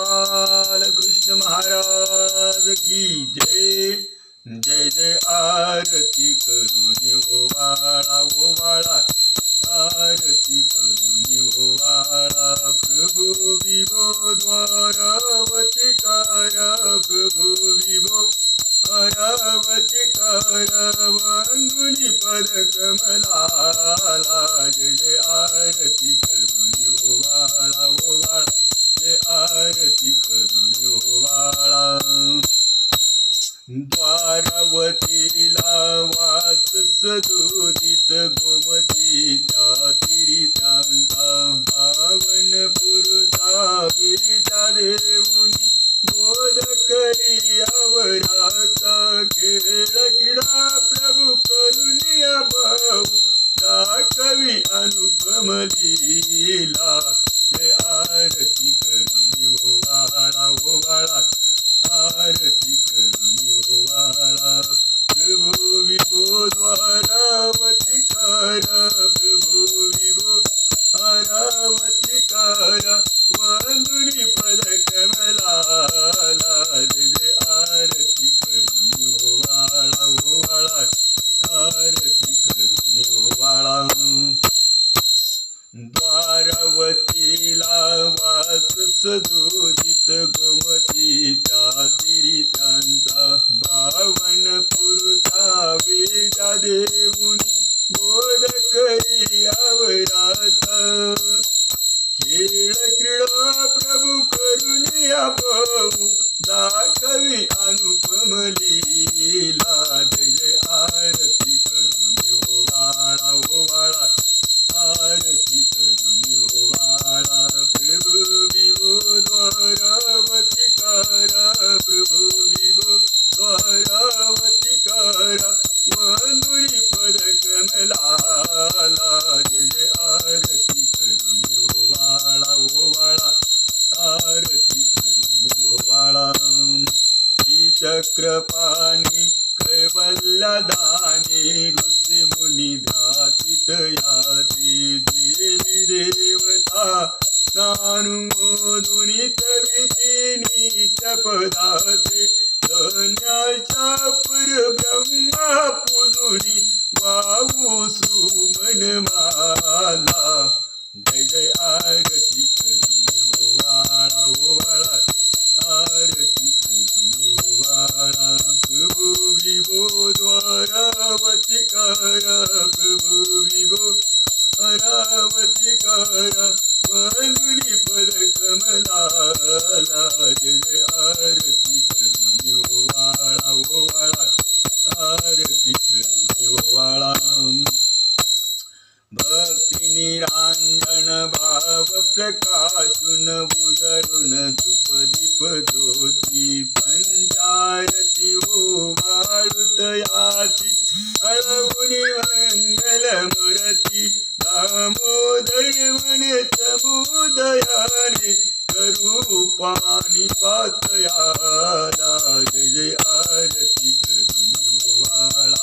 गोपाल कृष्ण महाराज की जय जय जय आरती करुणी ओवाळा ओवाळा आरती करुणी ओवाळा प्रभू विभो द्वारावती कार प्रभू विभो द्वारवतीला वाच सदोदित गोमतीच्या तिरित्यांचा पावन पुरुषा विजा देऊनी बोध करी आवराचा खेळ. श्रीचक्रपाणी कैवल्यदानी ऋषी मुनी ध्यातित याती। देवी देवता नानुमोदुनी तवितीनी चपदा കാത്തി അളവുനി മംഗളമുരത്തി ദാമോദരവനെ സമുദയാനി കരൂപാണി പാത്തയാല ജയ ആരതി കരുണി വാള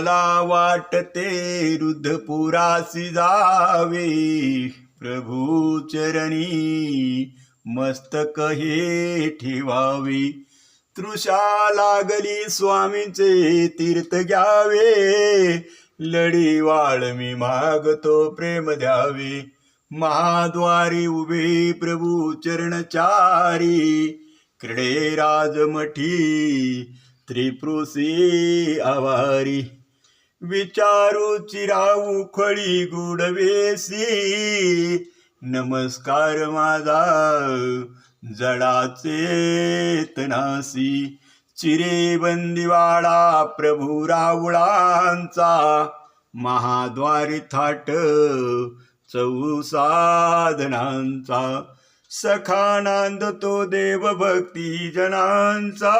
मला वाटते रुद्धपुरासी जावे. प्रभू चरणी मस्तक हे ठेवावे. तृषा लागली स्वामीचे तीर्थ घ्यावे. लढी वाळ मी मागतो प्रेम द्यावे. महाद्वारी उभे प्रभू चरणचारी. क्रीडे राजमठी त्रिपुरुषी आवारी. विचारू चिराऊ खळी गुडवेसी नमस्कार माझा जडाचे तनासी. चिरे बंदिवाडा प्रभू रावळांचा महाद्वारी थाट चौसाधनांचा. सखानांद तो देव भक्ती जनांचा.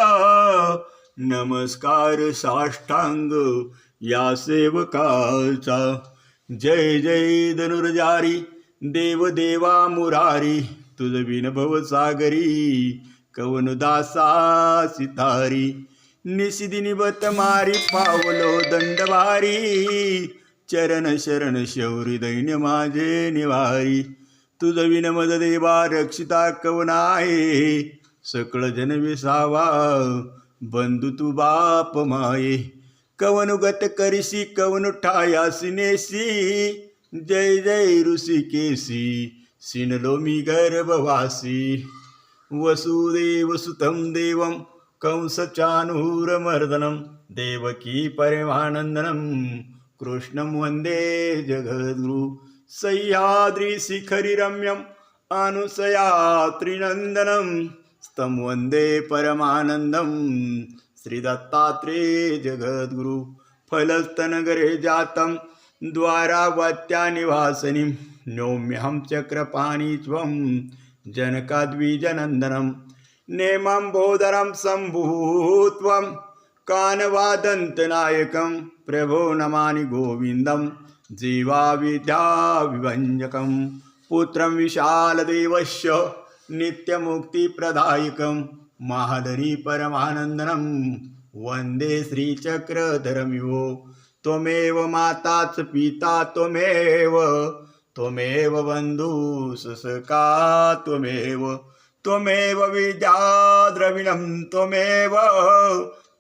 नमस्कार साष्टांग या सेवकाचा. जय जय धनुर्जारी देव देवा मुरारी तुझ बिन भवसागरी कवन दासा सितारी. निशिदिनी बत मारी पावलो दंडवारी चरण शरण शौरी दैन्य माझे निवारी. तुझ विन मद देवा रक्षिता कवन आहे सकळ जन विसावा बंधु तू बाप माये. कवन गत करिसी कवनु ठाया सिनेसी जय जय ऋषिकेशी सिनलो मी गर्भवासी। वसुदेव देवं कंसचानूरमर्दनं देवकी परमानन्दनं। कृष्णं वन्दे जगद्गुरु सह्याद्रिशिखरि रम्यम् अनुसया त्रिनन्दनं स्तं वन्दे श्री श्रीदत्तात्रेय जगद्गुरु फलस्तनगरे जातं द्वारावत्यानिवासनिं नौम्यहं चक्रपाणि त्वं जनकाद्विजनन्दनं नेमम्बोदरं सम्भूत्वं कानवादन्तनायकं प्रभो नमानि गोविन्दं जीवाविद्याविभञ्जकं पुत्रं विशालदेवस्य नित्यमुक्तिप्रदायकं महादरी परमानन्दनं वन्दे श्रीचक्रधरमिवो। त्वमेव माता च पिता त्वमेव। त्वमेव बन्धुसुसका त्वमेव। त्वमेव विद्या त्वमेव।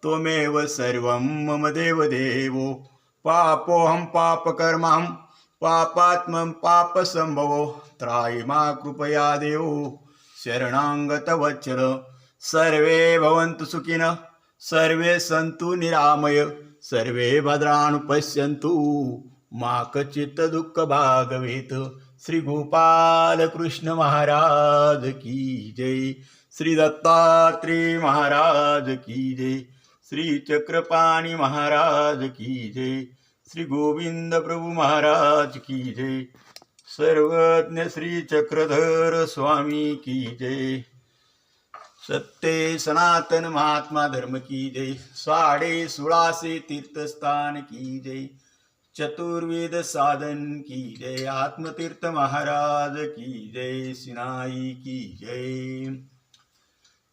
त्वमेव सर्वं मम देवदेवो। पापोऽहं पापकर्मां पापात्मं पापसम्भवो। त्रायिमा कृपया देवो। शरणाङ्गतवचर सर्वे भवन्तु सुखिनः सर्वे सन्तु निरामय सर्वे भद्रानुपश्यन्तु। मा कचित दुःख भागवेत श्री गोपाल कृष्ण महाराज की जय। श्री दत्तात्रेय महाराज की जय। श्री चक्रपाणी महाराज की जय। श्री गोविंद प्रभू महाराज की जय। सर्वज्ञ श्री चक्रधर स्वामी की जय। सत्ते सनातन महात्मा धर्म की जय। साडे सोळाशे तीर्थस्थान की जय। चतुर्वेद साधन की जय। आत्मतीर्थ महाराज की जय। सिनाई की जय।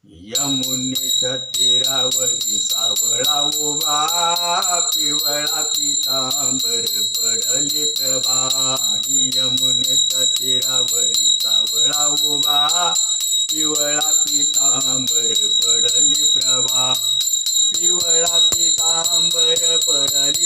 यमुनेच्या तेरावरी सावळा उभा पिवळा पितांबर पडले प्रभा यमुनेच्या तेरावरी सावळा उभा पिवळा पितांबर पडली प्रभा. पिवळा पितांबर पडली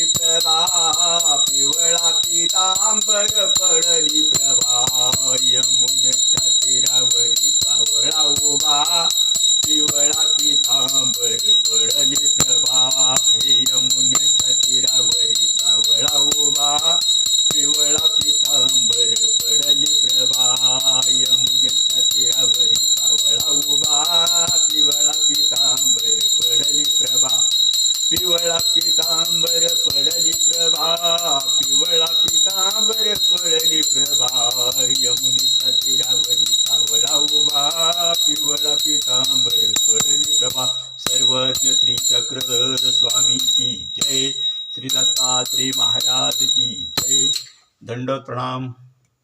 पितांबर पडली प्रभा यमुनेच्या तीरावरी